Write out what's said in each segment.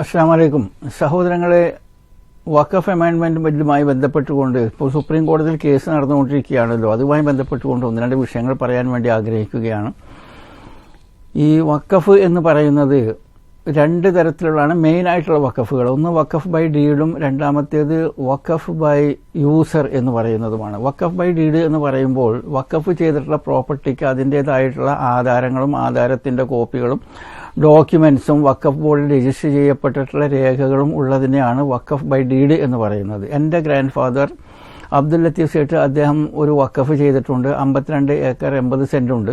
അസ്സാം വലൈക്കും സഹോദരങ്ങളെ വഖഫ് അമെൻമെന്റ് ബില്ലുമായി ബന്ധപ്പെട്ടുകൊണ്ട് ഇപ്പോൾ സുപ്രീം കോടതിയിൽ കേസ് നടന്നുകൊണ്ടിരിക്കുകയാണല്ലോ. അതുമായി ബന്ധപ്പെട്ടുകൊണ്ട് ഒന്ന് രണ്ട് വിഷയങ്ങൾ പറയാൻ വേണ്ടി ആഗ്രഹിക്കുകയാണ്. ഈ വഖഫ് എന്ന് പറയുന്നത് രണ്ട് തരത്തിലുള്ളതാണ് മെയിൻ ആയിട്ടുള്ള വക്കഫുകൾ ഒന്ന് വക്കഫ് ബൈ ഡീഡും രണ്ടാമത്തേത് വക്കഫ് ബൈ യൂസർ എന്ന് പറയുന്നതുമാണ്. വക്കഫ് ബൈ ഡീഡ് എന്ന് പറയുമ്പോൾ വക്കഫ് ചെയ്തിട്ടുള്ള പ്രോപ്പർട്ടിക്ക് അതിന്റെതായിട്ടുള്ള ആധാരങ്ങളും ആധാരത്തിന്റെ കോപ്പികളും ഡോക്യുമെന്റ്സും വക്കഫ് ബോർഡിൽ രജിസ്റ്റർ ചെയ്യപ്പെട്ടിട്ടുള്ള രേഖകളും ഉള്ളതിനെയാണ് വക്കഫ് ബൈ ഡീഡ് എന്ന് പറയുന്നത്. എന്റെ ഗ്രാൻഡ് ഫാദർ അബ്ദുൽ ലത്തീഫ് സേട്ട് അദ്ദേഹം ഒരു വക്കഫ് ചെയ്തിട്ടുണ്ട്. അമ്പത്തിരണ്ട് ഏക്കർ എൺപത് സെന്റുണ്ട്.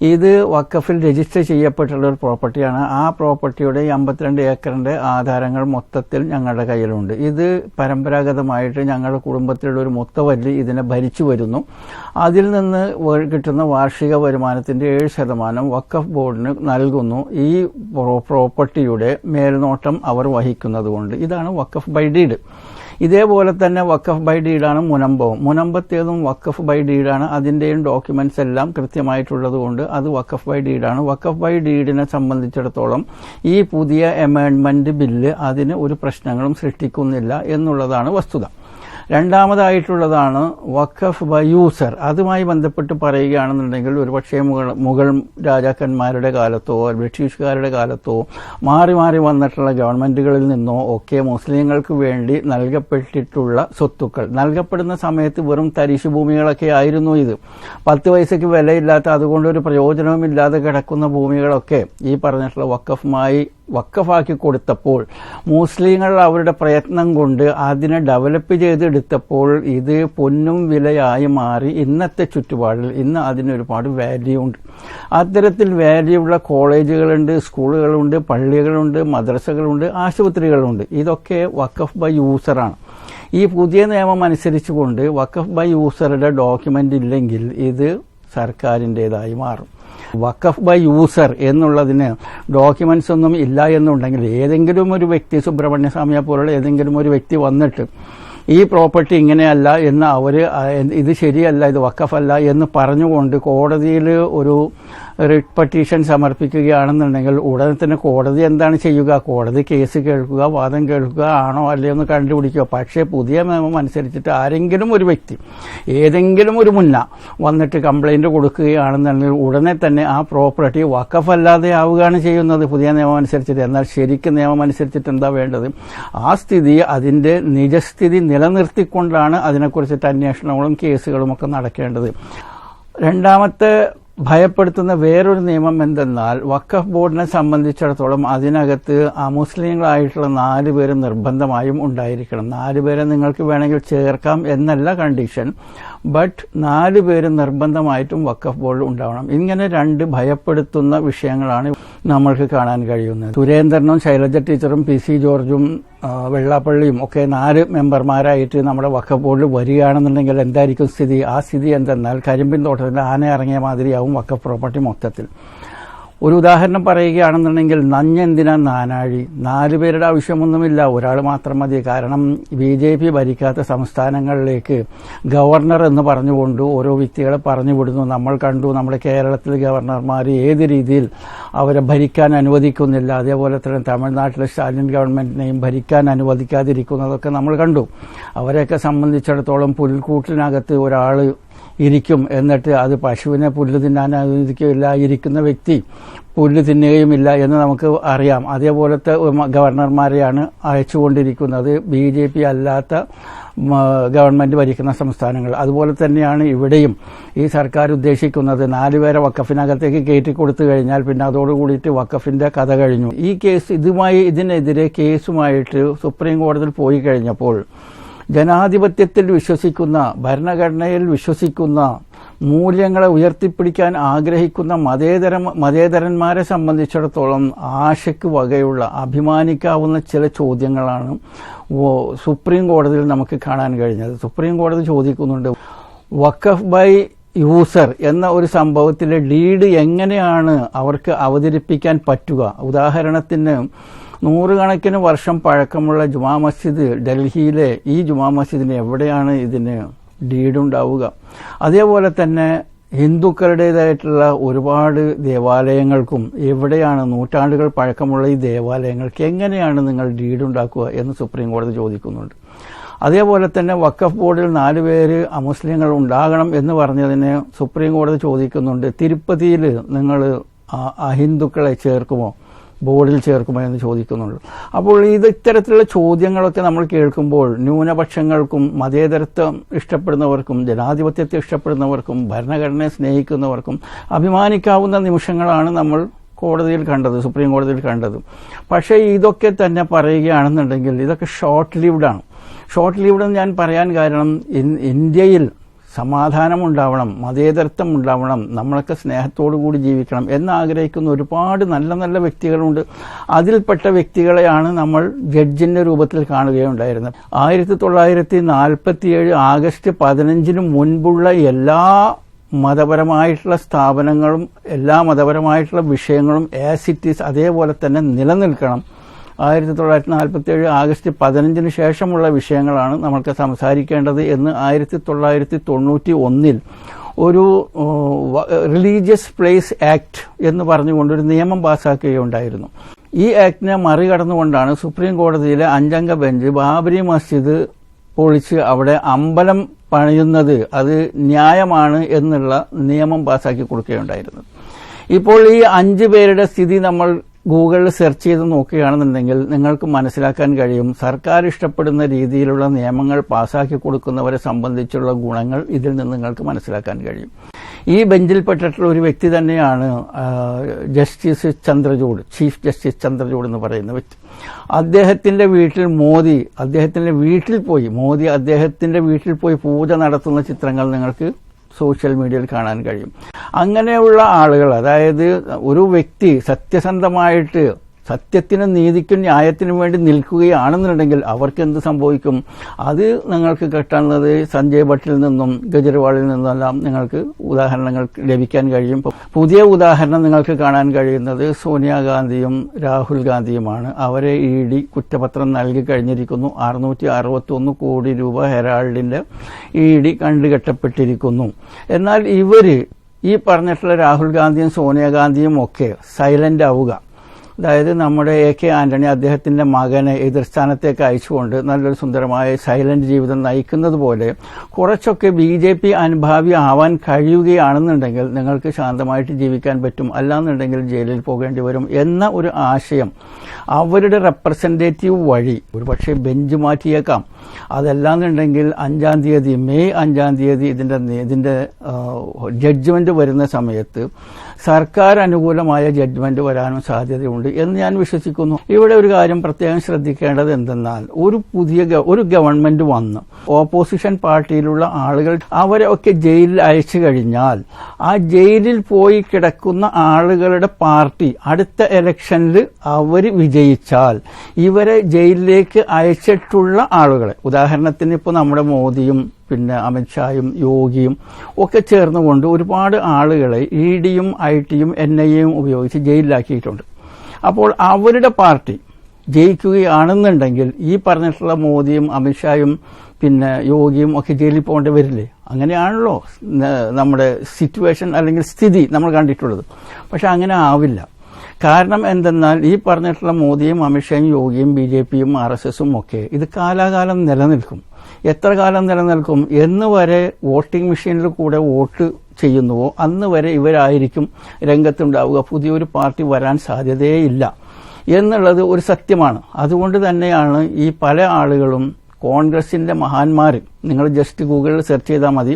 ഇത് വക്കഫിൽ രജിസ്റ്റർ ചെയ്യപ്പെട്ടുള്ള ഒരു പ്രോപ്പർട്ടിയാണ്. ആ പ്രോപ്പർട്ടിയുടെ അമ്പത്തിരണ്ട് ഏക്കറിന്റെ ആധാരങ്ങൾ മൊത്തത്തിൽ ഞങ്ങളുടെ കയ്യിലുണ്ട്. ഇത് പരമ്പരാഗതമായിട്ട് ഞങ്ങളുടെ കുടുംബത്തിലുള്ള ഒരു മൊത്തവല്ലി ഇതിനെ ഭരിച്ചു വരുന്നു. അതിൽ നിന്ന് കിട്ടുന്ന വാർഷിക വരുമാനത്തിന്റെ ഏഴ് ശതമാനം വക്കഫ് ബോർഡിന് നൽകുന്നു. ഈ പ്രോപ്പർട്ടിയുടെ മേൽനോട്ടം അവർ വഹിക്കുന്നതുകൊണ്ട്. ഇതാണ് വക്കഫ് ബൈ ഡീഡ്. ഇതേപോലെ തന്നെ വക്കഫ് ബൈ ഡീഡാണ് മുനമ്പവും. മുനമ്പത്തേതും വക്കഫ് ബൈ ഡീഡാണ് അതിന്റെയും ഡോക്യുമെന്റ്സ് എല്ലാം കൃത്യമായിട്ടുള്ളത് കൊണ്ട് അത് വക്കഫ് ബൈ ഡീഡാണ് വക്കഫ് ബൈ ഡീഡിനെ സംബന്ധിച്ചിടത്തോളം ഈ പുതിയ അമെൻമെന്റ് ബില്ല് അതിന് ഒരു പ്രശ്നങ്ങളും സൃഷ്ടിക്കുന്നില്ല എന്നുള്ളതാണ് വസ്തുത. രണ്ടാമതായിട്ടുള്ളതാണ് വഖഫ് ബയൂസർ അതുമായി ബന്ധപ്പെട്ട് പറയുകയാണെന്നുണ്ടെങ്കിൽ ഒരുപക്ഷേ മുഗൾ മുഗൾ രാജാക്കന്മാരുടെ കാലത്തോ ബ്രിട്ടീഷുകാരുടെ കാലത്തോ മാറി മാറി വന്നിട്ടുള്ള ഗവൺമെന്റുകളിൽ നിന്നോ ഒക്കെ മുസ്ലിങ്ങൾക്ക് വേണ്ടി നൽകപ്പെട്ടിട്ടുള്ള സ്വത്തുക്കൾ. നൽകപ്പെടുന്ന സമയത്ത് വെറും തരിശു ഭൂമികളൊക്കെ ആയിരുന്നു ഇത്. പത്ത് പൈസയ്ക്ക് വിലയില്ലാത്ത അതുകൊണ്ട് ഒരു പ്രയോജനവുമില്ലാതെ കിടക്കുന്ന ഭൂമികളൊക്കെ ഈ പറഞ്ഞിട്ടുള്ള വക്കഫുമായി വക്കഫാക്കി കൊടുത്തപ്പോൾ മുസ്ലിങ്ങൾ അവരുടെ പ്രയത്നം കൊണ്ട് അതിനെ ഡെവലപ്പ് ചെയ്തെടുത്തപ്പോൾ ഇത് പൊന്നും വിലയായി മാറി ഇന്നത്തെ ചുറ്റുപാടിൽ ഇന്ന് അതിന് ഒരുപാട് വാല്യൂ ഉണ്ട്. അത്തരത്തിൽ വാല്യൂ ഉള്ള കോളേജുകളുണ്ട് സ്കൂളുകളുണ്ട് പള്ളികളുണ്ട് മദ്രസകളുണ്ട് ആശുപത്രികളുണ്ട്. ഇതൊക്കെ വക്കഫ് ബൈ യൂസറാണ് ഈ പുതിയ നിയമം അനുസരിച്ചുകൊണ്ട് വക്കഫ് ബൈ യൂസറുടെ ഡോക്യുമെന്റ് ഇല്ലെങ്കിൽ ഇത് സർക്കാരിന്റെതായി മാറും. വക്കഫ് ബൈ യൂസർ എന്നുള്ളതിന് ഡോക്യുമെന്റ്സ് ഒന്നും ഇല്ല എന്നുണ്ടെങ്കിൽ ഏതെങ്കിലും ഒരു വ്യക്തി സുബ്രഹ്മണ്യ സ്വാമിയെ പോലുള്ള ഏതെങ്കിലും ഒരു വ്യക്തി വന്നിട്ട് ഈ പ്രോപ്പർട്ടി ഇങ്ങനെയല്ല എന്ന് അവർ ഇത് ശരിയല്ല ഇത് വക്കഫല്ല എന്ന് പറഞ്ഞുകൊണ്ട് കോടതിയിൽ ഒരു റിട്ട് പെട്ടീഷൻ സമർപ്പിക്കുകയാണെന്നുണ്ടെങ്കിൽ ഉടനെ തന്നെ കോടതി എന്താണ് ചെയ്യുക? കോടതി കേസ് കേൾക്കുക വാദം കേൾക്കുക ആണോ അല്ലയോ എന്ന് കണ്ടുപിടിക്കുക. പക്ഷേ പുതിയ നിയമം അനുസരിച്ചിട്ട് ആരെങ്കിലും ഒരു വ്യക്തി ഏതെങ്കിലും ഒരു മുന്ന വന്നിട്ട് കംപ്ലൈന്റ് കൊടുക്കുകയാണെന്നുണ്ടെങ്കിൽ ഉടനെ തന്നെ ആ പ്രോപ്പർട്ടി വക്കഫല്ലാതെ ആവുകയാണ് ചെയ്യുന്നത് പുതിയ നിയമം അനുസരിച്ചിട്ട്. എന്നാൽ ശരിക്കും നിയമം അനുസരിച്ചിട്ട് എന്താ വേണ്ടത്? ആ സ്ഥിതി അതിന്റെ നിജസ്ഥിതി നിലനിർത്തിക്കൊണ്ടാണ് അതിനെക്കുറിച്ചിട്ട് അന്വേഷണങ്ങളും കേസുകളും ഒക്കെ നടക്കേണ്ടത്. രണ്ടാമത്തെ ഭയപ്പെടുത്തുന്ന വേറൊരു നിയമം എന്തെന്നാൽ വഖഫ് ബോർഡിനെ സംബന്ധിച്ചിടത്തോളം അതിനകത്ത് അമുസ്ലിങ്ങളായിട്ടുള്ള നാല് പേര് നിർബന്ധമായും ഉണ്ടായിരിക്കണം. നാല് പേരെ നിങ്ങൾക്ക് വേണമെങ്കിൽ ചേർക്കാം എന്നല്ല കണ്ടീഷൻ ബട്ട് നാല് പേര് നിർബന്ധമായിട്ടും വഖഫ് ബോർഡ് ഉണ്ടാവണം. ഇങ്ങനെ രണ്ട് ഭയപ്പെടുത്തുന്ന വിഷയങ്ങളാണ് നമ്മൾക്ക് കാണാൻ കഴിയുന്നത്. സുരേന്ദ്രനും ശൈലജ ടീച്ചറും പി സി ജോർജും വെള്ളാപ്പള്ളിയും ഒക്കെ നാല് മെമ്പർമാരായിട്ട് നമ്മുടെ വഖഫ് ബോർഡിൽ വരികയാണെന്നുണ്ടെങ്കിൽ എന്തായിരിക്കും സ്ഥിതി? ആ സ്ഥിതി എന്തെന്നാൽ കരിമ്പിൻ തോട്ടത്തിൽ ആന ഇറങ്ങിയ മാതിരിയാവും വക്ക പ്രോപ്പർട്ടി മൊത്തത്തിൽ. ഒരു ഉദാഹരണം പറയുകയാണെന്നുണ്ടെങ്കിൽ നഞ്ഞെന്തിനാ നാനാഴി? നാല് പേരുടെ ആവശ്യമൊന്നുമില്ല. ഒരാൾ മാത്രം മതി. കാരണം ബി ജെ പി ഭരിക്കാത്ത സംസ്ഥാനങ്ങളിലേക്ക് ഗവർണർ എന്ന് പറഞ്ഞുകൊണ്ട് ഓരോ വ്യക്തികളെ പറഞ്ഞു വിടുന്നു. നമ്മൾ കണ്ടു നമ്മുടെ കേരളത്തിൽ ഗവർണർമാർ ഏത് രീതിയിൽ അവരെ ഭരിക്കാൻ അനുവദിക്കുന്നില്ല. അതേപോലെ തന്നെ തമിഴ്നാട്ടിലെ സ്റ്റാലിൻ ഗവൺമെന്റിനെയും ഭരിക്കാൻ അനുവദിക്കാതിരിക്കുന്നതൊക്കെ നമ്മൾ കണ്ടു. അവരെയൊക്കെ സംബന്ധിച്ചിടത്തോളം പുൽക്കൂട്ടിനകത്ത് ഒരാൾ ഇരിക്കും. എന്നിട്ട് അത് പശുവിനെ പുല്ല് തിന്നാൻ അനുവദിക്കുകയില്ല. ഇരിക്കുന്ന വ്യക്തി പുല്ല് തിന്നുകയുമില്ല എന്ന് നമുക്ക് അറിയാം. അതേപോലത്തെ ഗവർണർമാരെയാണ് അയച്ചുകൊണ്ടിരിക്കുന്നത്. ബി ജെ പി അല്ലാത്ത ഗവൺമെന്റ് ഭരിക്കുന്ന സംസ്ഥാനങ്ങൾ. അതുപോലെ തന്നെയാണ് ഇവിടെയും ഈ സർക്കാർ ഉദ്ദേശിക്കുന്നത്. നാലുപേരെ വക്കഫിനകത്തേക്ക് കയറ്റി കൊടുത്തു കഴിഞ്ഞാൽ പിന്നെ അതോടുകൂടിയിട്ട് വക്കഫിന്റെ കഥ കഴിഞ്ഞു. ഈ കേസ് ഇതുമായി ഇതിനെതിരെ കേസുമായിട്ട് സുപ്രീം കോടതിയിൽ പോയി കഴിഞ്ഞപ്പോൾ ജനാധിപത്യത്തിൽ വിശ്വസിക്കുന്ന ഭരണഘടനയിൽ വിശ്വസിക്കുന്ന മൂല്യങ്ങളെ ഉയർത്തിപ്പിടിക്കാൻ ആഗ്രഹിക്കുന്ന മതേതര മതേതരന്മാരെ സംബന്ധിച്ചിടത്തോളം ആശയ്ക്ക് വകയുള്ള അഭിമാനിക്കാവുന്ന ചില ചോദ്യങ്ങളാണ് സുപ്രീം കോടതിയിൽ നമുക്ക് കാണാൻ കഴിഞ്ഞത്. സുപ്രീം കോടതി ചോദിക്കുന്നുണ്ട് വഖഫ് ബൈ യൂസർ എന്ന ഒരു സംഭവത്തിലെ ലീഡ് എങ്ങനെയാണ് അവർക്ക് അവതരിപ്പിക്കാൻ പറ്റുക? ഉദാഹരണത്തിന് നൂറുകണക്കിന് വർഷം പഴക്കമുള്ള ജുമാ മസ്ജിദ് ഡൽഹിയിലെ ഈ ജുമാ മസ്ജിദിന് എവിടെയാണ് ഇതിന് ഡീഡുണ്ടാവുക അതേപോലെ തന്നെ ഹിന്ദുക്കളുടേതായിട്ടുള്ള ഒരുപാട് ദേവാലയങ്ങൾക്കും എവിടെയാണ് നൂറ്റാണ്ടുകൾ പഴക്കമുള്ള ഈ ദേവാലയങ്ങൾക്ക് എങ്ങനെയാണ് നിങ്ങൾ ഡീഡുണ്ടാക്കുക എന്ന് സുപ്രീം കോടതി ചോദിക്കുന്നുണ്ട്. അതേപോലെ തന്നെ വക്കഫ് ബോർഡിൽ നാല് പേര് അമുസ്ലിങ്ങൾ ഉണ്ടാകണം എന്ന് പറഞ്ഞതിന് സുപ്രീം കോടതി ചോദിക്കുന്നുണ്ട്. തിരുപ്പതിയിൽ നിങ്ങൾ അഹിന്ദുക്കളെ ചേർക്കുമോ? ബോർഡിൽ ചേർക്കുമോ എന്ന് ചോദിക്കുന്നുള്ളൂ അപ്പോൾ ഇത് ഇത്തരത്തിലുള്ള ചോദ്യങ്ങളൊക്കെ നമ്മൾ കേൾക്കുമ്പോൾ ന്യൂനപക്ഷങ്ങൾക്കും മതേതരത്വം ഇഷ്ടപ്പെടുന്നവർക്കും ജനാധിപത്യത്തെ ഇഷ്ടപ്പെടുന്നവർക്കും ഭരണഘടനയെ സ്നേഹിക്കുന്നവർക്കും അഭിമാനിക്കാവുന്ന നിമിഷങ്ങളാണ് നമ്മൾ കോടതിയിൽ കണ്ടത് സുപ്രീം കോടതിയിൽ കണ്ടത്. പക്ഷേ ഇതൊക്കെ തന്നെ പറയുകയാണെന്നുണ്ടെങ്കിൽ ഇതൊക്കെ ഷോർട്ട് ലീവ്ഡാണ് ഷോർട്ട് ലിവ്ഡ് എന്ന് ഞാൻ പറയാൻ കാരണം ഇന്ത്യയിൽ സമാധാനം ഉണ്ടാവണം മതേതരത്വം ഉണ്ടാവണം നമ്മളൊക്കെ സ്നേഹത്തോടു കൂടി ജീവിക്കണം എന്നാഗ്രഹിക്കുന്ന ഒരുപാട് നല്ല നല്ല വ്യക്തികളുണ്ട്. അതിൽപ്പെട്ട വ്യക്തികളെയാണ് നമ്മൾ ജഡ്ജിന്റെ രൂപത്തിൽ കാണുകയുണ്ടായിരുന്നത്. ആയിരത്തി തൊള്ളായിരത്തി നാൽപ്പത്തിയേഴ് ആഗസ്റ്റ് പതിനഞ്ചിന് മുൻപുള്ള എല്ലാ മതപരമായിട്ടുള്ള സ്ഥാപനങ്ങളും എല്ലാ മതപരമായിട്ടുള്ള വിഷയങ്ങളും ആസ് ഇറ്റ് ഈസ് അതേപോലെ തന്നെ നിലനിൽക്കണം. ആയിരത്തി തൊള്ളായിരത്തി നാൽപ്പത്തി ഏഴ് ആഗസ്റ്റ് പതിനഞ്ചിന് ശേഷമുള്ള വിഷയങ്ങളാണ് നമ്മൾക്ക് സംസാരിക്കേണ്ടത് എന്ന് ആയിരത്തി തൊള്ളായിരത്തി തൊണ്ണൂറ്റി ഒന്നിൽ ഒരു റിലീജിയസ് പ്ലേസ് ആക്ട് എന്ന് പറഞ്ഞുകൊണ്ട് ഒരു നിയമം പാസാക്കുകയുണ്ടായിരുന്നു. ഈ ആക്ടിനെ മറികടന്നുകൊണ്ടാണ് സുപ്രീം കോടതിയിലെ അഞ്ചംഗ ബെഞ്ച് ബാബരി മസ്ജിദ് പൊളിച്ച് അവിടെ അമ്പലം പണിയുന്നത് അത് ന്യായമാണ് എന്നുള്ള നിയമം പാസാക്കി കൊടുക്കുകയുണ്ടായിരുന്നത്. ഇപ്പോൾ ഈ അഞ്ചു പേരുടെ സ്ഥിതി നമ്മൾ ഗൂഗിളിൽ സെർച്ച് ചെയ്ത് നോക്കുകയാണെന്നുണ്ടെങ്കിൽ നിങ്ങൾക്ക് മനസ്സിലാക്കാൻ കഴിയും സർക്കാർ ഇഷ്ടപ്പെടുന്ന രീതിയിലുള്ള നിയമങ്ങൾ പാസാക്കി കൊടുക്കുന്നവരെ സംബന്ധിച്ചുള്ള ഗുണങ്ങൾ ഇതിൽ നിന്ന് നിങ്ങൾക്ക് മനസ്സിലാക്കാൻ കഴിയും. ഈ ബെഞ്ചിൽപ്പെട്ടിട്ടുള്ള ഒരു വ്യക്തി തന്നെയാണ് justice Chandrachud chief justice Chandrachud എന്ന് പറയുന്ന വ്യക്തി. അദ്ദേഹത്തിന്റെ വീട്ടിൽ മോദി അദ്ദേഹത്തിന്റെ വീട്ടിൽ പോയി മോദി അദ്ദേഹത്തിന്റെ വീട്ടിൽ പോയി പൂജ നടത്തുന്ന ചിത്രങ്ങൾ നിങ്ങൾക്ക് സോഷ്യൽ മീഡിയയിൽ കാണാൻ കഴിയും. അങ്ങനെയുള്ള ആളുകൾ അതായത് ഒരു വ്യക്തി സത്യസന്ധമായിട്ട് സത്യത്തിനും നീതിക്കും ന്യായത്തിനും വേണ്ടി നിൽക്കുകയാണെന്നുണ്ടെങ്കിൽ അവർക്ക് എന്ത് സംഭവിക്കും? അത് നിങ്ങൾക്ക് കിട്ടുന്നത് സഞ്ജയ് ഭട്ടിൽ നിന്നും ഗജർവാളിൽ നിന്നെല്ലാം നിങ്ങൾക്ക് ഉദാഹരണങ്ങൾ ലഭിക്കാൻ കഴിയും. പുതിയ ഉദാഹരണം നിങ്ങൾക്ക് കാണാൻ കഴിയുന്നത് സോണിയാഗാന്ധിയും രാഹുൽ ഗാന്ധിയുമാണ്. അവരെ ഇ ഡി കുറ്റപത്രം നൽകി കഴിഞ്ഞിരിക്കുന്നു. അറുന്നൂറ്റി അറുപത്തി ഒന്ന് കോടി രൂപ ഹെറാൾഡിന്റെ ഇ ഡി കണ്ടുകെട്ടപ്പെട്ടിരിക്കുന്നു എന്നാൽ ഇവർ ഈ പറഞ്ഞിട്ടുള്ള രാഹുൽ ഗാന്ധിയും സോണിയാഗാന്ധിയും ഒക്കെ സൈലന്റ് ആവുക. അതായത് നമ്മുടെ എ കെ ആന്റണി അദ്ദേഹത്തിന്റെ മകനെ എതിർസ്ഥാനത്തേക്ക് അയച്ചുകൊണ്ട് നല്ലൊരു സുന്ദരമായ സൈലന്റ് ജീവിതം നയിക്കുന്നത് പോലെ കുറച്ചൊക്കെ ബി ജെ പി അനുഭാവി ആവാൻ കഴിയുകയാണെന്നുണ്ടെങ്കിൽ നിങ്ങൾക്ക് ശാന്തമായിട്ട് ജീവിക്കാൻ പറ്റും. അല്ലാന്നുണ്ടെങ്കിൽ ജയിലിൽ പോകേണ്ടി വരും എന്ന ഒരു ആശയം അവരുടെ റെപ്രസെന്റേറ്റീവ് വഴി ഒരുപക്ഷെ ബെഞ്ച് മാറ്റിയേക്കാം. അതല്ലാന്നുണ്ടെങ്കിൽ അഞ്ചാം തീയതി മെയ് അഞ്ചാം തീയതി ഇതിന്റെ ഇതിന്റെ ജഡ്ജ്മെന്റ് വരുന്ന സമയത്ത് സർക്കാർ അനുകൂലമായ ജഡ്ജ്മെന്റ് വരാനും സാധ്യതയുണ്ട് എന്ന് ഞാൻ വിശ്വസിക്കുന്നു. ഇവിടെ ഒരു കാര്യം പ്രത്യേകം ശ്രദ്ധിക്കേണ്ടത് എന്തെന്നാൽ ഒരു പുതിയ ഒരു ഗവൺമെന്റ് വന്ന്. ഓപ്പോസിഷൻ പാർട്ടിയിലുള്ള ആളുകൾ അവരെ ഒക്കെ ജയിലിൽ അയച്ചു കഴിഞ്ഞാൽ ആ ജയിലിൽ പോയി കിടക്കുന്ന ആളുകളുടെ പാർട്ടി അടുത്ത ഇലക്ഷനിൽ അവർ വിജയിച്ചാൽ ഇവരെ ജയിലിലേക്ക് അയച്ചിട്ടുള്ള ആളുകളെ ഉദാഹരണത്തിന് ഇപ്പോൾ നമ്മുടെ മോദിയും പിന്നെ അമിത്ഷായും യോഗിയും ഒക്കെ ചേർന്നുകൊണ്ട് ഒരുപാട് ആളുകളെ ഇ ഡിയും ഐ ടിയും എൻ ഐ എയും ഉപയോഗിച്ച് ജയിലിലാക്കിയിട്ടുണ്ട്. അപ്പോൾ അവരുടെ പാർട്ടി ജയിക്കുകയാണെന്നുണ്ടെങ്കിൽ ഈ പറഞ്ഞിട്ടുള്ള മോദിയും അമിത്ഷായും പിന്നെ യോഗിയും ഒക്കെ ജയിലിൽ പോകേണ്ടി വരില്ലേ? അങ്ങനെയാണല്ലോ നമ്മുടെ സിറ്റുവേഷൻ അല്ലെങ്കിൽ സ്ഥിതി നമ്മൾ കണ്ടിട്ടുള്ളത്. പക്ഷെ അങ്ങനെ ആവില്ല. കാരണം എന്തെന്നാൽ ഈ പറഞ്ഞിട്ടുള്ള മോദിയും അമിത്ഷായും യോഗിയും ബി ജെ പിയും ആർ എസ് എസും ഒക്കെ ഇത് കാലാകാലം നിലനിൽക്കും. എത്ര കാലം നിലനിൽക്കും? എന്ന് വരെ വോട്ടിംഗ് മെഷീനിൽ കൂടെ വോട്ട് ചെയ്യുന്നുവോ? അന്ന് വരെ ഇവരായിരിക്കും രംഗത്തുണ്ടാവുക. പുതിയൊരു പാർട്ടി വരാൻ സാധ്യതയേയില്ല എന്നുള്ളത് ഒരു സത്യമാണ്. അതുകൊണ്ട് തന്നെയാണ് ഈ പല ആളുകളും കോൺഗ്രസിന്റെ മഹാന്മാർ നിങ്ങൾ ജസ്റ്റ് ഗൂഗിളിൽ സെർച്ച് ചെയ്താൽ മതി.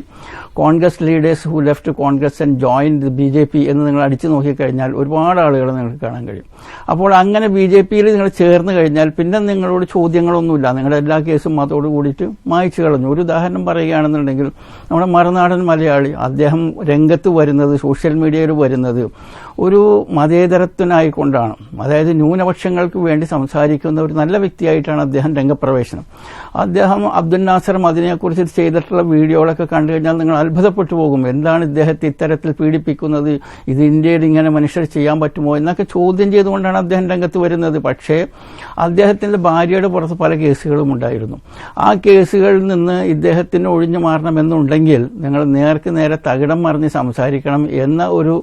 Congress leaders who left Congress and join B J P എന്ന് നിങ്ങൾ അടിച്ചു നോക്കിക്കഴിഞ്ഞാൽ ഒരുപാട് ആളുകൾ നിങ്ങൾക്ക് കാണാൻ കഴിയും. അപ്പോൾ അങ്ങനെ ബി ജെ പിയിൽ നിങ്ങൾ ചേർന്ന് കഴിഞ്ഞാൽ പിന്നെ നിങ്ങളോട് ചോദ്യങ്ങളൊന്നുമില്ല. നിങ്ങളുടെ എല്ലാ കേസും അതോട് കൂടിയിട്ട് മായച്ചു കളഞ്ഞു. ഒരു ഉദാഹരണം പറയുകയാണെന്നുണ്ടെങ്കിൽ നമ്മുടെ മറുനാടൻ മലയാളി അദ്ദേഹം രംഗത്ത് വരുന്നത് സോഷ്യൽ മീഡിയയിൽ വരുന്നത് ഒരു മതേതരത്വനായിക്കൊണ്ടാണ് അതായത് ന്യൂനപക്ഷങ്ങൾക്ക് വേണ്ടി സംസാരിക്കുന്ന ഒരു നല്ല വ്യക്തിയായിട്ടാണ് അദ്ദേഹം രംഗപ്രവേശനം. അദ്ദേഹം അബ്ദുൽ നാസർ മദിനെ കുറിച്ച് ചെയ്തിട്ടുള്ള വീഡിയോകളൊക്കെ കണ്ടു കഴിഞ്ഞാൽ നിങ്ങൾ അത്ഭുതപ്പെട്ടു പോകും. എന്താണ് ഇദ്ദേഹത്തെ ഇത്തരത്തിൽ പീഡിപ്പിക്കുന്നത്? ഇത് ഇന്ത്യയിൽ ഇങ്ങനെ മനുഷ്യർ ചെയ്യാൻ പറ്റുമോ? എന്നൊക്കെ ചോദ്യം ചെയ്തുകൊണ്ടാണ് അദ്ദേഹം രംഗത്ത് വരുന്നത്. പക്ഷേ അദ്ദേഹത്തിന്റെ ഭാര്യയുടെ പുറത്ത് പല കേസുകളും ഉണ്ടായിരുന്നു. ആ കേസുകളിൽ നിന്ന് ഇദ്ദേഹത്തിന് ഒഴിഞ്ഞു മാറണമെന്നുണ്ടെങ്കിൽ നിങ്ങൾ നേർക്ക് നേരെ തകിടം മറിഞ്ഞ് സംസാരിക്കണം എന്ന ഒരു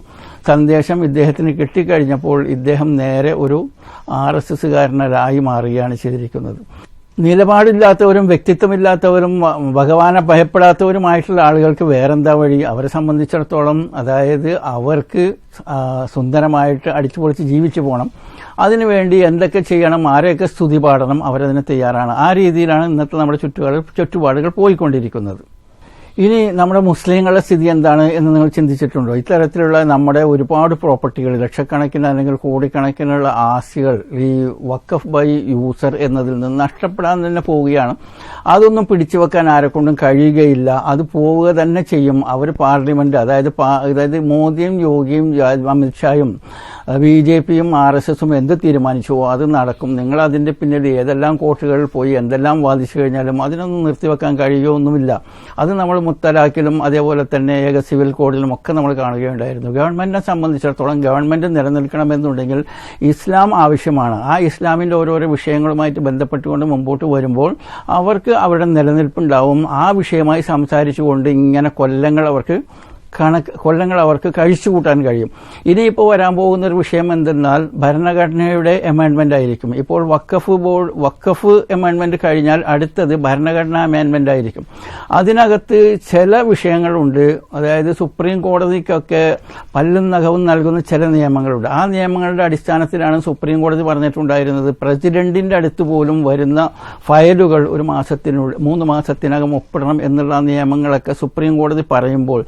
സന്ദേശം ഇദ്ദേഹത്തിന് കിട്ടിക്കഴിഞ്ഞപ്പോൾ ഇദ്ദേഹം നേരെ ഒരു ആർ എസ് എസ്സുകാരനായി മാറുകയാണ് ചെയ്തിരിക്കുന്നത്. നിലപാടില്ലാത്തവരും വ്യക്തിത്വമില്ലാത്തവരും ഭഗവാനെ ഭയപ്പെടാത്തവരുമായിട്ടുള്ള ആളുകൾക്ക് വേറെന്താ വഴി? അവരെ സംബന്ധിച്ചിടത്തോളം അതായത് അവർക്ക് സുന്ദരമായിട്ട് അടിച്ചുപൊളിച്ച് ജീവിച്ചു പോകണം അതിനുവേണ്ടി എന്തൊക്കെ ചെയ്യണം ആരെയൊക്കെ സ്തുതി പാടണം അവരതിന് തയ്യാറാണ്. ആ രീതിയിലാണ് ഇന്നത്തെ നമ്മുടെ ചുറ്റുപാട് ചുറ്റുപാടുകൾ പോയിക്കൊണ്ടിരിക്കുന്നത്. ഇനി നമ്മുടെ മുസ്ലിങ്ങളുടെ സ്ഥിതി എന്താണ് എന്ന് നിങ്ങൾ ചിന്തിച്ചിട്ടുണ്ടോ? ഇത്തരത്തിലുള്ള നമ്മുടെ ഒരുപാട് പ്രോപ്പർട്ടികൾ ലക്ഷക്കണക്കിന് അല്ലെങ്കിൽ കോടിക്കണക്കിനുള്ള ആസ്തികൾ ഈ വക്കഫ് ബൈ യൂസർ എന്നതിൽ നിന്ന് നഷ്ടപ്പെടാൻ തന്നെ പോവുകയാണ്. അതൊന്നും പിടിച്ചു വെക്കാൻ ആരെക്കൊണ്ടും കഴിയുകയില്ല. അത് പോവുക തന്നെ ചെയ്യും. അവർ പാർലമെന്റ് അതായത് അതായത് മോദിയും യോഗിയും അമിത്ഷായും ബി ജെ പിയും ആർ എസ് എസും എന്ത് തീരുമാനിച്ചുവോ അത് നടക്കും. നിങ്ങൾ അതിന്റെ പിന്നിൽ ഏതെല്ലാം കോർട്ടുകളിൽ പോയി എന്തെല്ലാം വാദിച്ചു കഴിഞ്ഞാലും അതിനൊന്നും നിർത്തിവെക്കാൻ കഴിയുമൊന്നുമില്ല അത് നമ്മൾ മുത്തലാക്കിലും അതേപോലെ തന്നെ ഏക സിവിൽ കോഡിലും ഒക്കെ നമ്മൾ കാണുകയുണ്ടായിരുന്നു. ഗവൺമെന്റിനെ സംബന്ധിച്ചിടത്തോളം ഗവൺമെന്റ് നിലനിൽക്കണമെന്നുണ്ടെങ്കിൽ ഇസ്ലാം ആവശ്യമാണ്. ആ ഇസ്ലാമിന്റെ ഓരോരോ വിഷയങ്ങളുമായിട്ട് ബന്ധപ്പെട്ടുകൊണ്ട് മുമ്പോട്ട് വരുമ്പോൾ അവർക്ക് അവരുടെ നിലനിൽപ്പുണ്ടാവും. ആ വിഷയമായി സംസാരിച്ചുകൊണ്ട് ഇങ്ങനെ കൊല്ലങ്ങൾ അവർക്ക് കണക്ക് കൊല്ലങ്ങൾ അവർക്ക് കഴിച്ചുകൂട്ടാൻ കഴിയും. ഇനിയിപ്പോൾ വരാൻ പോകുന്ന ഒരു വിഷയം എന്തെന്നാൽ ഭരണഘടനയുടെ അമെൻമെന്റ് ആയിരിക്കും. ഇപ്പോൾ വക്കഫ് ബോർഡ് വക്കഫ് അമെൻമെന്റ് കഴിഞ്ഞാൽ അടുത്തത് ഭരണഘടനാ അമെൻമെന്റ് ആയിരിക്കും. അതിനകത്ത് ചില വിഷയങ്ങളുണ്ട്. അതായത് സുപ്രീം കോടതിക്കൊക്കെ പല്ലും നഖവും നൽകുന്ന ചില നിയമങ്ങളുണ്ട്. ആ നിയമങ്ങളുടെ അടിസ്ഥാനത്തിലാണ് സുപ്രീം കോടതി പറഞ്ഞിട്ടുണ്ടായിരുന്നത് പ്രസിഡന്റിന്റെ അടുത്ത് പോലും വരുന്ന ഫയലുകൾ ഒരു മാസത്തിനുള്ളിൽ മൂന്ന് മാസത്തിനകം ഒപ്പിടണം എന്നുള്ള നിയമങ്ങളൊക്കെ സുപ്രീം കോടതി പറയുമ്പോൾ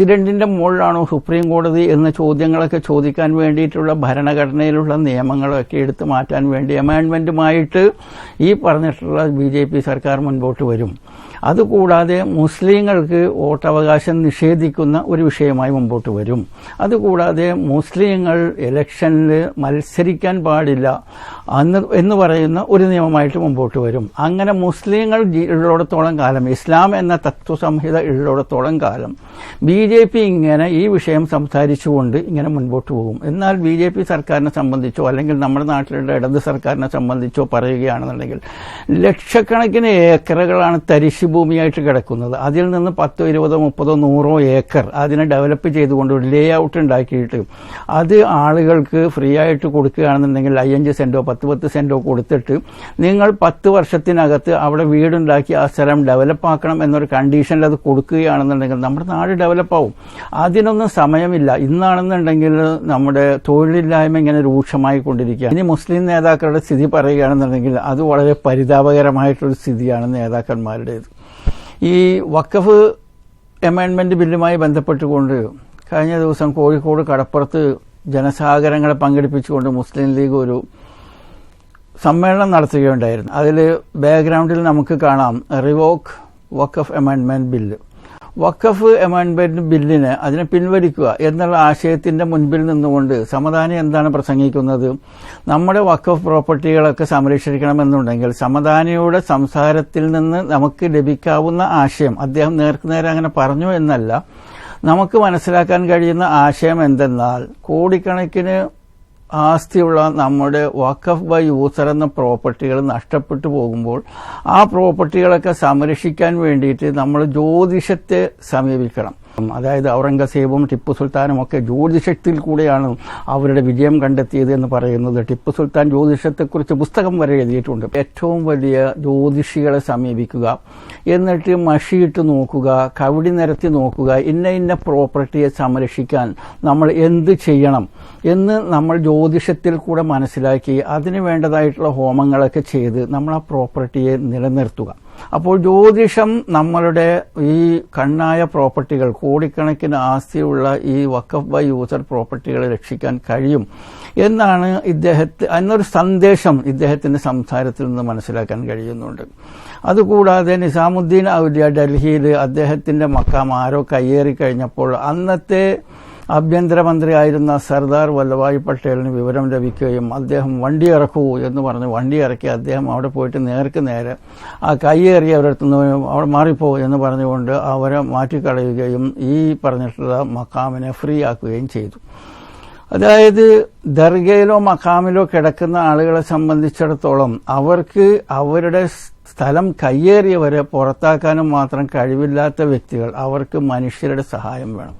പ്രസിഡന്റിന്റെ മുകളിലാണോ സുപ്രീം കോടതി എന്ന ചോദ്യങ്ങളൊക്കെ ചോദിക്കാൻ വേണ്ടിയിട്ടുള്ള ഭരണഘടനയിലുള്ള നിയമങ്ങളൊക്കെ എടുത്തു മാറ്റാൻ വേണ്ടി അമെൻമെന്റുമായിട്ട് ഈ പറഞ്ഞിട്ടുള്ള ബി സർക്കാർ മുൻപോട്ട് വരും. അതുകൂടാതെ മുസ്ലിങ്ങൾക്ക് വോട്ടവകാശം നിഷേധിക്കുന്ന ഒരു വിഷയമായി മുമ്പോട്ട് വരും. അതുകൂടാതെ മുസ്ലിങ്ങൾ ഇലക്ഷനിൽ മത്സരിക്കാൻ പാടില്ല അന്ന് എന്ന് പറയുന്ന ഒരു നിയമമായിട്ട് മുമ്പോട്ട് വരും. അങ്ങനെ മുസ്ലിങ്ങൾ ഉള്ളിടത്തോളം കാലം ഇസ്ലാം എന്ന തത്വസംഹിത ഉള്ളിടത്തോളം കാലം ബി ജെ പി ഇങ്ങനെ ഈ വിഷയം സംസാരിച്ചുകൊണ്ട് ഇങ്ങനെ മുൻപോട്ട് പോകും. എന്നാൽ ബി ജെ പി സർക്കാരിനെ സംബന്ധിച്ചോ അല്ലെങ്കിൽ നമ്മുടെ നാട്ടിലുള്ള ഇടത് സർക്കാരിനെ സംബന്ധിച്ചോ പറയുകയാണെന്നുണ്ടെങ്കിൽ ലക്ഷക്കണക്കിന് ഏക്കറുകളാണ് തരിശു ഭൂമിയായിട്ട് കിടക്കുന്നത്. അതിൽ നിന്ന് പത്തോ ഇരുപതോ മുപ്പതോ നൂറോ ഏക്കർ അതിനെ ഡെവലപ്പ് ചെയ്തുകൊണ്ട് ഒരു ലേ ഔട്ട് ഉണ്ടാക്കിയിട്ട് അത് ആളുകൾക്ക് ഫ്രീ ആയിട്ട് കൊടുക്കുകയാണെന്നുണ്ടെങ്കിൽ അയ്യഞ്ച് സെന്റോ പത്ത് പത്ത് സെന്റോ കൊടുത്തിട്ട് നിങ്ങൾ പത്ത് വർഷത്തിനകത്ത് അവിടെ വീടുണ്ടാക്കി ആ സ്ഥലം ഡെവലപ്പാക്കണം എന്നൊരു കണ്ടീഷനിൽ അത് കൊടുക്കുകയാണെന്നുണ്ടെങ്കിൽ നമ്മുടെ നാട് ഡെവലപ്പാവും അതിനൊന്നും സമയമില്ല. ഇന്നാണെന്നുണ്ടെങ്കിൽ നമ്മുടെ തൊഴിലില്ലായ്മ ഇങ്ങനെ രൂക്ഷമായി കൊണ്ടിരിക്കുക ഇനി മുസ്ലിം നേതാക്കളുടെ സ്ഥിതി പറയുകയാണെന്നുണ്ടെങ്കിൽ അത് വളരെ പരിതാപകരമായിട്ടൊരു സ്ഥിതിയാണ് നേതാക്കന്മാരുടേത്. ഈ വക്കഫ് അമെൻമെന്റ് ബില്ലുമായി ബന്ധപ്പെട്ടുകൊണ്ട് കഴിഞ്ഞ ദിവസം കോഴിക്കോട് കടപ്പുറത്ത് ജനസാഗരങ്ങളെ പങ്കെടുപ്പിച്ചുകൊണ്ട് മുസ്ലിം ലീഗ് ഒരു സമ്മേളനം നടത്തുകയുണ്ടായിരുന്നു. അതിൽ ബാക്ക്ഗ്രൗണ്ടിൽ നമുക്ക് കാണാം. റിവോക്ക് വക്കഫ് അമെൻമെന്റ് ബില്ല് വഖഫ് അമെൻമെന്റ് ബില്ലിന് അതിനെ പിൻവലിക്കുക എന്നുള്ള ആശയത്തിന്റെ മുൻപിൽ നിന്നുകൊണ്ട് സമദാനി എന്താണ് പ്രസംഗിക്കുന്നത്? നമ്മുടെ വഖഫ് പ്രോപ്പർട്ടികളൊക്കെ സംരക്ഷിക്കണമെന്നുണ്ടെങ്കിൽ സമദാനിയുടെ സംസാരത്തിൽ നിന്ന് നമുക്ക് ലഭിക്കാവുന്ന ആശയം അദ്ദേഹം നേർക്കുനേരെ അങ്ങനെ പറഞ്ഞു എന്നല്ല നമുക്ക് മനസ്സിലാക്കാൻ കഴിയുന്ന ആശയം എന്തെന്നാൽ കോടിക്കണക്കിന് ആസ്തിയുള്ള നമ്മുടെ വക്കഫ് ബൈ യൂസർ എന്ന പ്രോപ്പർട്ടികൾ നഷ്ടപ്പെട്ടു പോകുമ്പോൾ ആ പ്രോപ്പർട്ടികളൊക്കെ സംരക്ഷിക്കാൻ വേണ്ടിയിട്ട് നമ്മൾ ജ്യോതിഷത്തെ സമീപിക്കണം. അതായത് ഔറംഗസേബും ടിപ്പു സുൽത്താനും ഒക്കെ ജ്യോതിഷത്തിൽ കൂടെയാണ് അവരുടെ വിജയം കണ്ടെത്തിയത് എന്ന് പറയുന്നത്. ടിപ്പു സുൽത്താൻ ജ്യോതിഷത്തെക്കുറിച്ച് പുസ്തകം വരെ എഴുതിയിട്ടുണ്ട്. ഏറ്റവും വലിയ ജ്യോതിഷികളെ സമീപിക്കുക എന്നിട്ട് മഷിയിട്ട് നോക്കുക കവിടി നിരത്തി നോക്കുക ഇന്ന ഇന്ന പ്രോപ്പർട്ടിയെ സംരക്ഷിക്കാൻ നമ്മൾ എന്ത് ചെയ്യണം എന്ന് നമ്മൾ ജ്യോതിഷത്തിൽ കൂടെ മനസ്സിലാക്കി അതിന് വേണ്ടതായിട്ടുള്ള ഹോമങ്ങളൊക്കെ ചെയ്ത് നമ്മൾ ആ പ്രോപ്പർട്ടിയെ നിലനിർത്തുക. അപ്പോൾ ജ്യോതിഷം നമ്മളുടെ ഈ കണ്ണായ പ്രോപ്പർട്ടികൾ കോടിക്കണക്കിന് ആസ്തിയുള്ള ഈ വക്കഫ് ബൈ യൂസർ പ്രോപ്പർട്ടികളെ രക്ഷിക്കാൻ കഴിയും എന്നാണ് ഇദ്ദേഹത്തെ എന്നൊരു സന്ദേശം ഇദ്ദേഹത്തിന്റെ സംസാരത്തിൽ നിന്ന് മനസ്സിലാക്കാൻ കഴിയുന്നുണ്ട്. അതുകൂടാതെ നിസാമുദ്ദീൻ ഔലിയ ഡൽഹിയിൽ അദ്ദേഹത്തിന്റെ മക്കാം ആരോ കയ്യേറി കഴിഞ്ഞപ്പോൾ അന്നത്തെ ആഭ്യന്തരമന്ത്രിയായിരുന്ന സർദാർ വല്ലഭായ് പട്ടേലിന് വിവരം ലഭിക്കുകയും അദ്ദേഹം വണ്ടി ഇറക്കൂ എന്ന് പറഞ്ഞ് വണ്ടി ഇറക്കി അദ്ദേഹം അവിടെ പോയിട്ട് നേർക്ക് നേരെ ആ കൈയേറി അവരടുത്ത് നിന്ന് അവിടെ മാറിപ്പോ എന്ന് പറഞ്ഞുകൊണ്ട് അവരെ മാറ്റിക്കളയുകയും ഈ പറഞ്ഞിട്ടുള്ള മക്കാമിനെ ഫ്രീ ആക്കുകയും ചെയ്തു. അതായത് ദർഗയിലോ മക്കാമിലോ കിടക്കുന്ന ആളുകളെ സംബന്ധിച്ചിടത്തോളം അവർക്ക് അവരുടെ സ്ഥലം കയ്യേറിയവരെ പുറത്താക്കാനും മാത്രം കഴിവില്ലാത്ത വ്യക്തികൾ അവർക്ക് മനുഷ്യരുടെ സഹായം വേണം.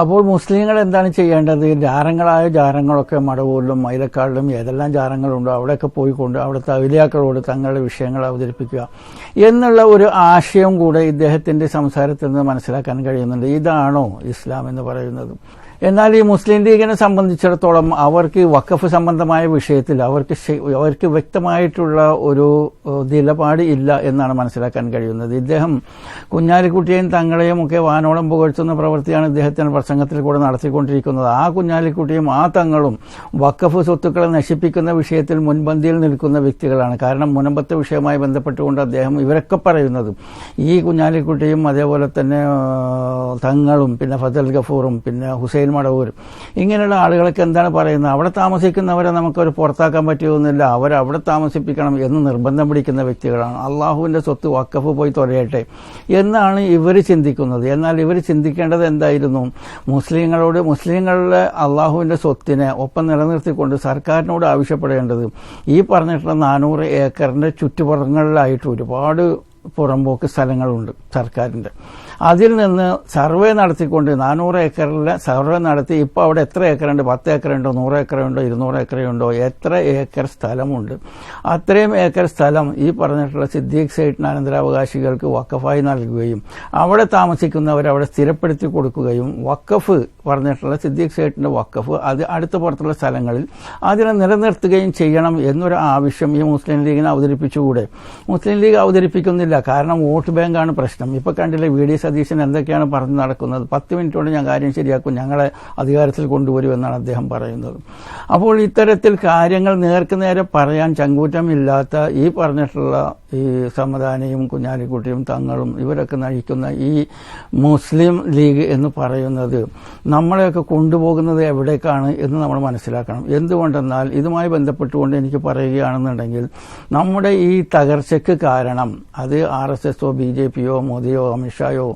അപ്പോൾ മുസ്ലിങ്ങൾ എന്താണ് ചെയ്യേണ്ടത്? ജാരങ്ങളായ ജാരങ്ങളൊക്കെ മടവൂരിലും മൈലക്കാടിലും ഏതെല്ലാം ജാരങ്ങളുണ്ടോ അവിടെയൊക്കെ പോയിക്കൊണ്ട് അവിടുത്തെ അവലിയാക്കളോട് തങ്ങളുടെ വിഷയങ്ങൾ അവതരിപ്പിക്കുക എന്നുള്ള ഒരു ആശയം കൂടെ ഇദ്ദേഹത്തിന്റെ സംസാരത്തിൽ നിന്ന് മനസ്സിലാക്കാൻ കഴിയുന്നുണ്ട്. ഇതാണോ ഇസ്ലാം എന്ന് പറയുന്നത്. എന്നാൽ ഈ മുസ്ലിം ലീഗിനെ സംബന്ധിച്ചിടത്തോളം അവർക്ക് വഖഫ് സംബന്ധമായ വിഷയത്തിൽ അവർക്ക് അവർക്ക് വ്യക്തമായിട്ടുള്ള ഒരു നിലപാട് ഇല്ല എന്നാണ് മനസ്സിലാക്കാൻ കഴിയുന്നത്. ഇദ്ദേഹം കുഞ്ഞാലിക്കുട്ടിയെയും തങ്ങളെയും ഒക്കെ വാനോളം പുകഴ്ത്തുന്ന പ്രവൃത്തിയാണ് ഇദ്ദേഹത്തിന്റെ പ്രസംഗത്തിൽ കൂടെ നടത്തിക്കൊണ്ടിരിക്കുന്നത്. ആ കുഞ്ഞാലിക്കുട്ടിയും ആ തങ്ങളും വഖഫ് സ്വത്തുക്കളെ നശിപ്പിക്കുന്ന വിഷയത്തിൽ മുൻപന്തിയിൽ നിൽക്കുന്ന വ്യക്തികളാണ്. കാരണം മുനമ്പത്തെ വിഷയവുമായി ബന്ധപ്പെട്ടുകൊണ്ട് അദ്ദേഹം ഇവരൊക്കെ പറയുന്നത് ഈ കുഞ്ഞാലിക്കുട്ടിയും അതേപോലെ തന്നെ തങ്ങളും പിന്നെ ഫസൽ ഗഫൂറും പിന്നെ ഹുസൈൻ മടവൂരും ഇങ്ങനെയുള്ള ആളുകളൊക്കെ എന്താണ് പറയുന്നത്? അവിടെ താമസിക്കുന്നവരെ നമുക്കൊരു പുറത്താക്കാൻ പറ്റുമെന്നില്ല. അവരവിടെ താമസിപ്പിക്കണം എന്ന് നിർബന്ധം പിടിക്കുന്ന വ്യക്തികളാണ്. അള്ളാഹുവിന്റെ സ്വത്ത് വക്കഫ് പോയി തുറയട്ടെ എന്നാണ് ഇവർ ചിന്തിക്കുന്നത്. എന്നാൽ ഇവർ ചിന്തിക്കേണ്ടത് എന്തായിരുന്നു? മുസ്ലിങ്ങളോട് മുസ്ലിങ്ങളുടെ അള്ളാഹുവിന്റെ സ്വത്തിനെ ഒപ്പം നിലനിർത്തിക്കൊണ്ട് സർക്കാരിനോട് ആവശ്യപ്പെടേണ്ടത് ഈ പറഞ്ഞിട്ടുള്ള നാനൂറ് ഏക്കറിന്റെ ചുറ്റുപുറങ്ങളിലായിട്ട് ഒരുപാട് പുറമ്പോക്ക് സ്ഥലങ്ങളുണ്ട് സർക്കാരിന്റെ. അതിൽ നിന്ന് സർവേ നടത്തിക്കൊണ്ട് നാനൂറ് ഏക്കറിലെ സർവേ നടത്തി ഇപ്പോൾ അവിടെ എത്ര ഏക്കറുണ്ട്? പത്ത് ഏക്കറുണ്ടോ? നൂറ് ഏക്കറുണ്ടോ? ഇരുന്നൂറ് ഏക്കറുണ്ടോ? എത്ര ഏക്കർ സ്ഥലമുണ്ട്? അത്രയും ഏക്കർ സ്ഥലം ഈ പറഞ്ഞിട്ടുള്ള സിദ്ദീഖ് സൈറ്റിന് അനന്തരാവകാശികൾക്ക് വക്കഫായി നൽകുകയും അവിടെ താമസിക്കുന്നവർ അവിടെ സ്ഥിരപ്പെടുത്തി കൊടുക്കുകയും വക്കഫ് പറഞ്ഞിട്ടുള്ള സിദ്ദീഖ് സൈറ്റിന്റെ വക്കഫ് അത് അടുത്ത പുറത്തുള്ള സ്ഥലങ്ങളിൽ അതിനെ നിലനിർത്തുകയും ചെയ്യണം എന്നൊരു ആവശ്യം ഈ മുസ്ലിം ലീഗിനെ അവതരിപ്പിച്ചുകൂടെ? മുസ്ലിം ലീഗ് അവതരിപ്പിക്കുന്നില്ല. കാരണം വോട്ട് ബാങ്കാണ് പ്രശ്നം. ഇപ്പൊ കണ്ടില്ലേ വി ഡി സതീശൻ എന്തൊക്കെയാണ് പറഞ്ഞു നടക്കുന്നത്? പത്ത് മിനിറ്റ് കൊണ്ട് ഞാൻ കാര്യം ശരിയാക്കും. ഞങ്ങളെ അധികാരത്തിൽ കൊണ്ടുവരുമെന്നാണ് അദ്ദേഹം പറയുന്നത്. അപ്പോൾ ഇത്തരത്തിൽ കാര്യങ്ങൾ നേർക്ക് നേരെ പറയാൻ ചങ്കൂറ്റമില്ലാത്ത ഈ പറഞ്ഞിട്ടുള്ള ഈ സമദാനയും കുഞ്ഞാലിക്കുട്ടിയും തങ്ങളും ഇവരൊക്കെ നയിക്കുന്ന ഈ മുസ്ലിം ലീഗ് എന്ന് പറയുന്നത് നമ്മളെയൊക്കെ കൊണ്ടുപോകുന്നത് എവിടേക്കാണ് എന്ന് നമ്മൾ മനസ്സിലാക്കണം. എന്തുകൊണ്ടെന്നാൽ ഇതുമായി ബന്ധപ്പെട്ടുകൊണ്ട് എനിക്ക് പറയുകയാണെന്നുണ്ടെങ്കിൽ നമ്മുടെ ഈ തകർച്ചയ്ക്ക് കാരണം അത് ആർ എസ് എസോ ബി ജെ പിയോ മോദിയോ അമിത്ഷായോ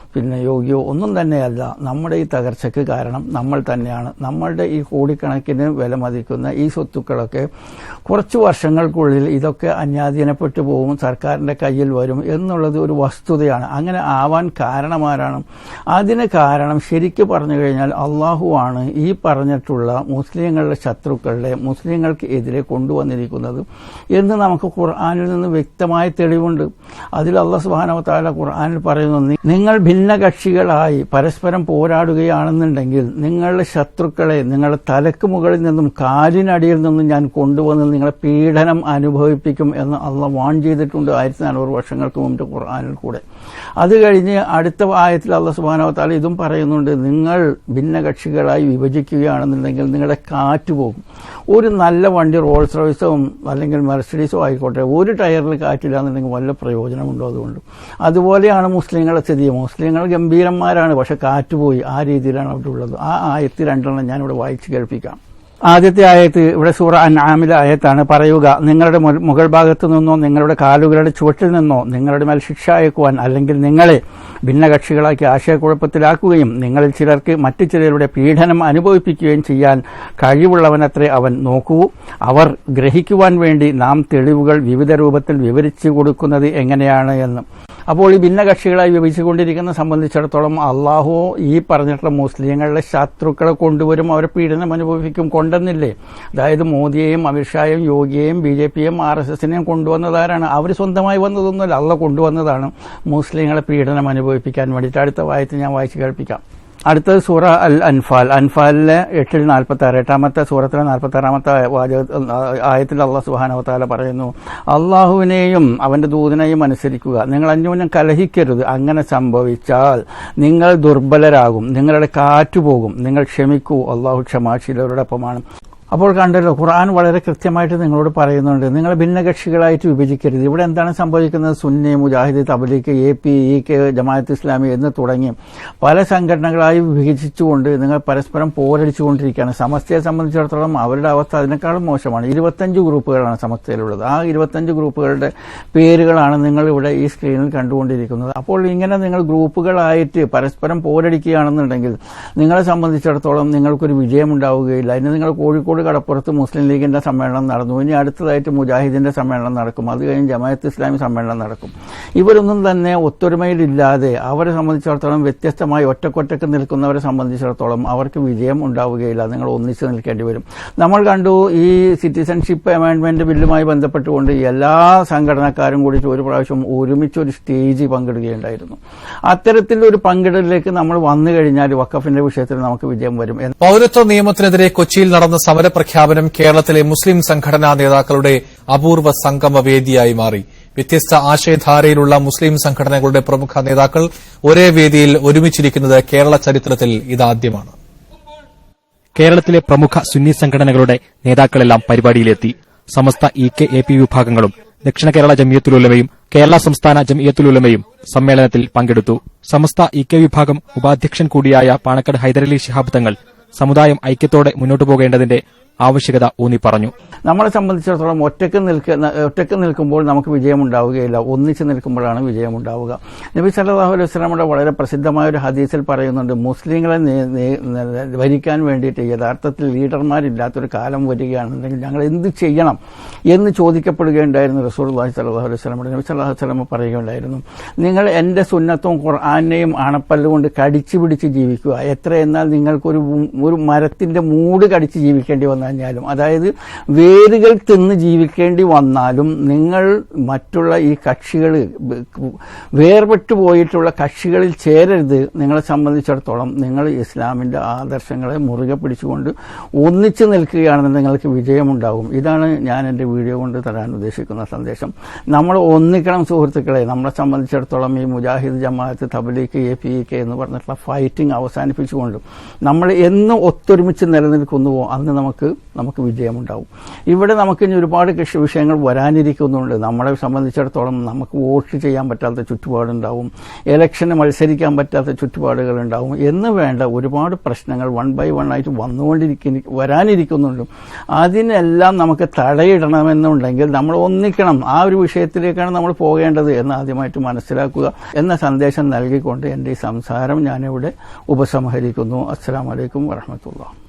പിന്നെ യോഗ്യോ ഒന്നും തന്നെയല്ല. നമ്മുടെ ഈ തകർച്ചയ്ക്ക് കാരണം നമ്മൾ തന്നെയാണ്. നമ്മളുടെ ഈ കോടിക്കണക്കിന് വില മതിക്കുന്ന ഈ സ്വത്തുക്കളൊക്കെ കുറച്ച് വർഷങ്ങൾക്കുള്ളിൽ ഇതൊക്കെ അന്യാധീനപ്പെട്ടു പോകും സർക്കാരിന്റെ കയ്യിൽ വരും എന്നുള്ളത് ഒരു വസ്തുതയാണ്. അങ്ങനെ ആവാൻ കാരണമാരാണ്. അതിന് കാരണം ശരിക്ക് പറഞ്ഞു കഴിഞ്ഞാൽ അള്ളാഹുവാണ് ഈ പറഞ്ഞിട്ടുള്ള മുസ്ലിങ്ങളുടെ ശത്രുക്കളുടെ മുസ്ലിങ്ങൾക്ക് എതിരെ കൊണ്ടുവന്നിരിക്കുന്നത് എന്ന് നമുക്ക് ഖുർആാനിൽ നിന്ന് വ്യക്തമായ തെളിവുണ്ട്. അതിൽ അള്ളാഹ് സുബാനവത്താല ഖുർആാനിൽ പറയുന്നു നിങ്ങൾ ഭിന്നകക്ഷികളായി പരസ്പരം പോരാടുകയാണെന്നുണ്ടെങ്കിൽ നിങ്ങളുടെ ശത്രുക്കളെ നിങ്ങളുടെ തലക്ക് മുകളിൽ നിന്നും കാലിനടിയിൽ നിന്നും ഞാൻ കൊണ്ടുവന്ന് നിങ്ങളെ പീഡനം അനുഭവിപ്പിക്കും എന്ന് അള്ള വാൺ ചെയ്തിട്ടുണ്ട് ആയിരത്തി നാനൂറ് വർഷങ്ങൾക്ക് മുമ്പ് ഖുർആാനിൽ കൂടെ. അത് കഴിഞ്ഞ് അടുത്ത ആയത്തിൽ അള്ള സുബാനവത്താല ഇതും പറയുന്നുണ്ട് നിങ്ങൾ ഭിന്നകക്ഷികളായി വിഭജിക്കുകയാണെന്നുണ്ടെങ്കിൽ നിങ്ങളുടെ കാറ്റ് പോകും. ഒരു നല്ല വണ്ടി റോൾസ് റോയ്സും അല്ലെങ്കിൽ മെർസിഡീസോ ആയിക്കോട്ടെ ഒരു ടയറിൽ കാറ്റില്ലാന്നുണ്ടെങ്കിൽ വല്ല പ്രയോജനമുണ്ടോ അതുകൊണ്ട്? അതുപോലെയാണ് മുസ്ലിങ്ങളുടെ സ്ഥിതി. മുസ്ലിങ്ങൾ ഗംഭീരന്മാരാണ് പക്ഷെ കാറ്റ് പോയി. ആ രീതിയിലാണ് അവിടെ ഉള്ളത്. ആ ആയത്തി രണ്ടെണ്ണം ഞാനിവിടെ വായിച്ച് കേൾപ്പിക്കാം. ആദ്യത്തെ ആയത്ത് ഇവിടെ സൂറ അൻആമിലെ ആയത്താണ് പറയുക നിങ്ങളുടെ മുഗൾ ഭാഗത്തു നിന്നോ നിങ്ങളുടെ കാലുകളുടെ ചുവട്ടിൽ നിന്നോ നിങ്ങളുടെ മേൽ ശിക്ഷ അയക്കുവാൻ അല്ലെങ്കിൽ നിങ്ങളെ ഭിന്നകക്ഷികളാക്കി ആശയക്കുഴപ്പത്തിലാക്കുകയും നിങ്ങളിൽ ചിലർക്ക് മറ്റു ചിലരുടെ പീഡനം അനുഭവിപ്പിക്കുകയും ചെയ്യാൻ കഴിവുള്ളവനത്രേ അവൻ നോക്കൂ. അവർ ഗ്രഹിക്കുവാൻ വേണ്ടി നാം തെളിവുകൾ വിവിധ രൂപത്തിൽ വിവരിച്ചു കൊടുക്കുന്നത് എങ്ങനെയാണ് എന്ന്. അപ്പോൾ ഈ ഭിന്നകക്ഷികളായി വിഭജിച്ചുകൊണ്ടിരിക്കുന്ന സംബന്ധിച്ചിടത്തോളം അള്ളാഹു ഈ പറഞ്ഞിട്ടുള്ള മുസ്ലിങ്ങളുടെ ശത്രുക്കളെ കൊണ്ടുവരും അവരെ പീഡനം അനുഭവിക്കും കൊണ്ടെന്നില്ലേ? അതായത് മോദിയെയും അമിത്ഷായും യോഗിയെയും ബി ജെ പിയും ആർ എസ് എസിനെയും കൊണ്ടുവന്നതാരാണ്? അവർ സ്വന്തമായി വന്നതൊന്നുമല്ല അള്ള കൊണ്ടുവന്നതാണ് മുസ്ലിങ്ങളെ പീഡനം അനുഭവിപ്പിക്കാൻ വേണ്ടിയിട്ട്. അടുത്ത വായത്തിൽ ഞാൻ വായിച്ചു കേൾപ്പിക്കാം. അടുത്തത് സൂറ അൽ അൻഫാൽ. അൻഫാലിലെ എട്ടിൽ നാൽപ്പത്തി ആറ് എട്ടാമത്തെ സൂറത്തിലെ നാൽപ്പത്തി ആറാമത്തെ വാചക ആയത്തിൽ അള്ളാഹ് സുഹാനവത്താല പറയുന്നു അള്ളാഹുവിനെയും അവന്റെ ദൂതനെയും അനുസരിക്കുക. നിങ്ങൾ അന്യോന്യം കലഹിക്കരുത്. അങ്ങനെ സംഭവിച്ചാൽ നിങ്ങൾ ദുർബലരാകും. നിങ്ങളുടെ കാറ്റുപോകും. നിങ്ങൾ ക്ഷമിക്കൂ. അള്ളാഹു ക്ഷമാശീലവരോടൊപ്പമാണ് അപ്പോൾ കണ്ടല്ലോ ഖുർആൻ വളരെ കൃത്യമായിട്ട് നിങ്ങളോട് പറയുന്നുണ്ട്. നിങ്ങൾ ഭിന്നകക്ഷികളായിട്ട് വിഭജിക്കരുത്. ഇവിടെ എന്താണ് സംഭവിക്കുന്നത്? Sunni Mujahid Tabligh A P E K Jamaat Islami എന്ന് തുടങ്ങി പല സംഘടനകളായി വിഭജിച്ചുകൊണ്ട് നിങ്ങൾ പരസ്പരം പോരടിച്ചുകൊണ്ടിരിക്കുകയാണ്. സമസ്തയെ സംബന്ധിച്ചിടത്തോളം അവരുടെ അവസ്ഥ അതിനേക്കാളും മോശമാണ്. ഇരുപത്തഞ്ച് ഗ്രൂപ്പുകളാണ് സമസ്തയിലുള്ളത്. ആ ഇരുപത്തഞ്ച് ഗ്രൂപ്പുകളുടെ പേരുകളാണ് നിങ്ങൾ ഇവിടെ ഈ സ്ക്രീനിൽ കണ്ടുകൊണ്ടിരിക്കുന്നത്. അപ്പോൾ ഇങ്ങനെ നിങ്ങൾ ഗ്രൂപ്പുകളായിട്ട് പരസ്പരം പോരടിക്കുകയാണെന്നുണ്ടെങ്കിൽ നിങ്ങളെ സംബന്ധിച്ചിടത്തോളം നിങ്ങൾക്കൊരു വിജയമുണ്ടാവുകയില്ല. അതിന് നിങ്ങൾ കോഴിക്കോട് കടപ്പുറത്ത് മുസ്ലിം ലീഗിന്റെ സമ്മേളനം നടന്നു. ഇനി അടുത്തതായിട്ട് മുജാഹിദിന്റെ സമ്മേളനം നടക്കും. അത് കഴിഞ്ഞ് ജമായത്ത് ഇസ്ലാമി സമ്മേളനം നടക്കും. ഇവരൊന്നും തന്നെ ഒത്തൊരുമയിലില്ലാതെ അവരെ സംബന്ധിച്ചിടത്തോളം വ്യത്യസ്തമായി ഒറ്റക്കൊറ്റക്ക് നിൽക്കുന്നവരെ സംബന്ധിച്ചിടത്തോളം അവർക്ക് വിജയം ഉണ്ടാവുകയില്ല. നിങ്ങൾ ഒന്നിച്ച് നിൽക്കേണ്ടി വരും. നമ്മൾ കണ്ടു ഈ സിറ്റിസൺഷിപ്പ് അമെൻഡ്മെന്റ് ബില്ലുമായി ബന്ധപ്പെട്ടുകൊണ്ട് എല്ലാ സംഘടനക്കാരും കൂടി ഒരു പ്രാവശ്യം ഒരുമിച്ച് ഒരു സ്റ്റേജ് പങ്കിടുകയുണ്ടായിരുന്നു. അത്തരത്തിലൊരു പങ്കിടലിലേക്ക് നമ്മൾ വന്നു കഴിഞ്ഞാൽ വക്കഫിന്റെ വിഷയത്തിൽ നമുക്ക് വിജയം വരും പൗരത്വ നിയമത്തിനെതിരെ കൊച്ചിയിൽ നടന്ന സമരപ്രഖ്യാപനം കേരളത്തിലെ മുസ്ലിം സംഘടനാ നേതാക്കളുടെ അപൂർവ സംഗമവേദിയായി മാറി. വ്യത്യസ്ത ആശയധാരയിലുള്ള മുസ്ലിം സംഘടനകളുടെ പ്രമുഖ നേതാക്കൾ ഒരേ വേദിയിൽ ഒരുമിച്ചിരിക്കുന്നത് കേരള ചരിത്രത്തിൽ ഇതാദ്യമാണ്. കേരളത്തിലെ പ്രമുഖ സുന്നി സംഘടനകളുടെ നേതാക്കളെല്ലാം പരിപാടിയിലെത്തി. Samastha E K A P വിഭാഗങ്ങളും ദക്ഷിണ കേരള ജമിയത്തുലുലമയും കേരള സംസ്ഥാന ജമിയത്തുലുലമയും സമ്മേളനത്തിൽ പങ്കെടുത്തു. സമസ്ത ഇ കെ വിഭാഗം ഉപാധ്യക്ഷൻ കൂടിയായ പാണക്കാട് ഹൈദരലി ശിഹാബ് തങ്ങൾ സമുദായം ഐക്യത്തോടെ മുന്നോട്ടു പോകേണ്ടതിന്റെ ആവശ്യകത ഊന്നി പറഞ്ഞു. നമ്മളെ സംബന്ധിച്ചിടത്തോളം ഒറ്റയ്ക്ക് നിൽക്കുന്ന ഒറ്റയ്ക്ക് നിൽക്കുമ്പോൾ നമുക്ക് വിജയമുണ്ടാവുകയില്ല. ഒന്നിച്ച് നിൽക്കുമ്പോഴാണ് വിജയമുണ്ടാവുക. നബി സല്ലാഹു അലൈഹി വസല്ലമയുടെ വളരെ പ്രസിദ്ധമായ ഒരു ഹദീസിൽ പറയുന്നുണ്ട് മുസ്ലിങ്ങളെ ഭരിക്കാൻ വേണ്ടിയിട്ട് യഥാർത്ഥത്തിൽ ലീഡർമാരില്ലാത്തൊരു കാലം വരികയാണെന്നുണ്ടെങ്കിൽ ഞങ്ങൾ എന്ത് ചെയ്യണം? എന്ന് ചോദിക്കപ്പെടുകയുണ്ടായിരുന്നു റസൂൽ അള്ളാഹി സല്ലല്ലാഹു അലൈഹി വസല്ലമയുടെ നബി സല്ലല്ലാഹു അലൈഹി വസല്ലമ പറയുകയുണ്ടായിരുന്നു നിങ്ങൾ എന്റെ സുന്നത്തും ഖുർആാനെയും ആണപ്പല്ലുകൊണ്ട് കടിച്ചു പിടിച്ച് ജീവിക്കുക. എത്ര എന്നാൽ നിങ്ങൾക്കൊരു ഒരു മരത്തിന്റെ മൂട് കടിച്ച് ജീവിക്കേണ്ടി വന്നു കഴിഞ്ഞാലും അതായത് വേരുകൾ തിന്ന് ജീവിക്കേണ്ടി വന്നാലും നിങ്ങൾ മറ്റുള്ള ഈ കക്ഷികൾ വേർപെട്ടു പോയിട്ടുള്ള കക്ഷികളിൽ ചേരരുത്. നിങ്ങളെ സംബന്ധിച്ചിടത്തോളം നിങ്ങൾ ഇസ്ലാമിന്റെ ആദർശങ്ങളെ മുറുകെ പിടിച്ചുകൊണ്ട് ഒന്നിച്ചു നിൽക്കുകയാണെന്ന് നിങ്ങൾക്ക് വിജയമുണ്ടാകും. ഇതാണ് ഞാൻ എന്റെ വീഡിയോ കൊണ്ട് തരാൻ ഉദ്ദേശിക്കുന്ന സന്ദേശം. നമ്മൾ ഒന്നിക്കണം സുഹൃത്തുക്കളെ. നമ്മളെ സംബന്ധിച്ചിടത്തോളം ഈ Mujahid Jamaat Tabligh A P K എന്ന് പറഞ്ഞിട്ടുള്ള ഫൈറ്റിംഗ് അവസാനിപ്പിച്ചുകൊണ്ട് നമ്മൾ എന്ന് ഒത്തൊരുമിച്ച് നിലനിൽക്കുന്നുവോ അന്ന് നമുക്ക് നമുക്ക് വിജയമുണ്ടാവും. ഇവിടെ നമുക്ക് ഇനി ഒരുപാട് കൃഷി വിഷയങ്ങൾ വരാനിരിക്കുന്നുണ്ട്. നമ്മളെ സംബന്ധിച്ചിടത്തോളം നമുക്ക് വോട്ട് ചെയ്യാൻ പറ്റാത്ത ചുറ്റുപാടുണ്ടാവും. ഇലക്ഷന് മത്സരിക്കാൻ പറ്റാത്ത ചുറ്റുപാടുകളുണ്ടാവും. എന്ന് വേണ്ട ഒരുപാട് പ്രശ്നങ്ങൾ വൺ ബൈ വൺ ആയിട്ട് വന്നുകൊണ്ടിരിക്കുന്ന വരാനിരിക്കുന്നുണ്ട്. അതിനെല്ലാം നമുക്ക് തടയിടണമെന്നുണ്ടെങ്കിൽ നമ്മൾ ഒന്നിക്കണം. ആ ഒരു വിഷയത്തിലേക്കാണ് നമ്മൾ പോകേണ്ടത് എന്ന് ആദ്യമായിട്ട് മനസ്സിലാക്കുക എന്ന സന്ദേശം നൽകിക്കൊണ്ട് എന്റെ ഈ സംസാരം ഞാനിവിടെ ഉപസംഹരിക്കുന്നു. അസ്സാം വലൈക്കും വരഹമത്തുള്ള